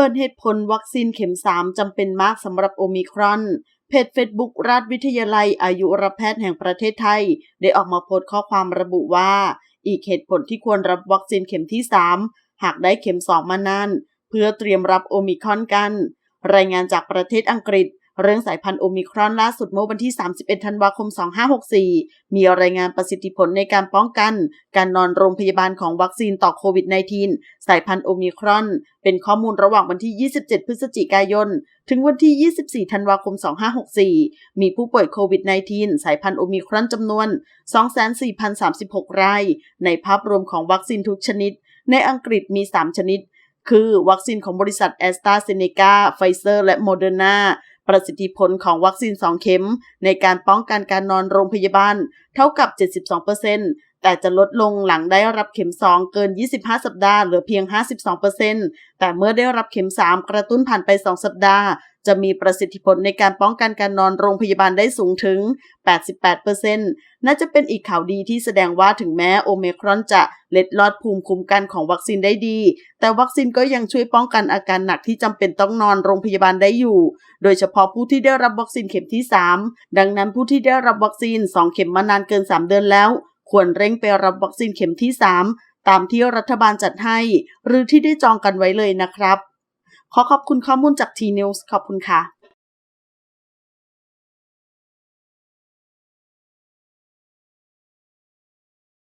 ปิดเหตุผลวัคซีนเข็ม 3จำเป็นมากสำหรับโอมิครอน เพจ Facebook ราชวิทยาลัยอายุรแพทย์แห่งประเทศไทย ได้ออกมาโพสต์ข้อความระบุว่า อีกเหตุผลที่ควรรับวัคซีนเข็มที่ 3 หากได้เข็ม 2 มานานเพื่อเตรียมรับโอมิครอนกัน รายงานจากประเทศอังกฤษ เรื่องสายพันธุ์โอมิครอนล่าสุดเมื่อวันที่ 31 ธันวาคม 2564 มีรายงานประสิทธิผลในการป้องกัน การนอนโรงพยาบาลของวัคซีนต่อโควิด -19 สายพันธุ์โอมิครอน เป็นข้อมูลระหว่างวันที่ 27 พฤศจิกายน ถึงวันที่ 24 ธันวาคม 2564 มีผู้ป่วยโควิด -19 สายพันธุ์โอมิครอนจำนวน 24,036 ราย ในภาพรวมของวัคซีนทุกชนิด ในอังกฤษมี 3 ชนิด คือวัคซีนของบริษัทแอสตราเซเนกาไฟเซอร์ และโมเดอร์นา ประสิทธิผลของวัคซีน 2 เข็ม ในการป้องกันการนอนโรงพยาบาล เท่ากับ 72%แต่จะลดลงหลังได้รับเข็ม 2 เกิน 25 สัปดาห์เหลือเพียง 52%แต่เมื่อได้รับเข็ม 3 กระตุ้นผ่านไป 2 สัปดาห์ จะมีประสิทธิผลในการป้องกันการนอนโรงพยาบาลได้สูงถึง 88%น่าจะเป็นอีกข่าวดีที่แสดงว่าถึงแม้โอเมครอนจะเล็ดลอดภูมิคุ้มกันของวัคซีนได้ดี แต่วัคซีนก็ยังช่วยป้องกันอาการหนักที่จำเป็นต้องนอนโรงพยาบาลได้อยู่ โดยเฉพาะผู้ที่ได้รับวัคซีนเข็มที่ 3 ดังนั้นผู้ที่ได้รับวัคซีน 2 เข็มมานานเกิน 3 เดือนแล้ว ควรเร่งไปรับวัคซีนเข็มที่ 3 ตามที่รัฐบาลจัดให้ หรือที่ได้จองกันไว้เลยนะครับ ขอขอบคุณข้อมูลจาก T News ขอบคุณค่ะ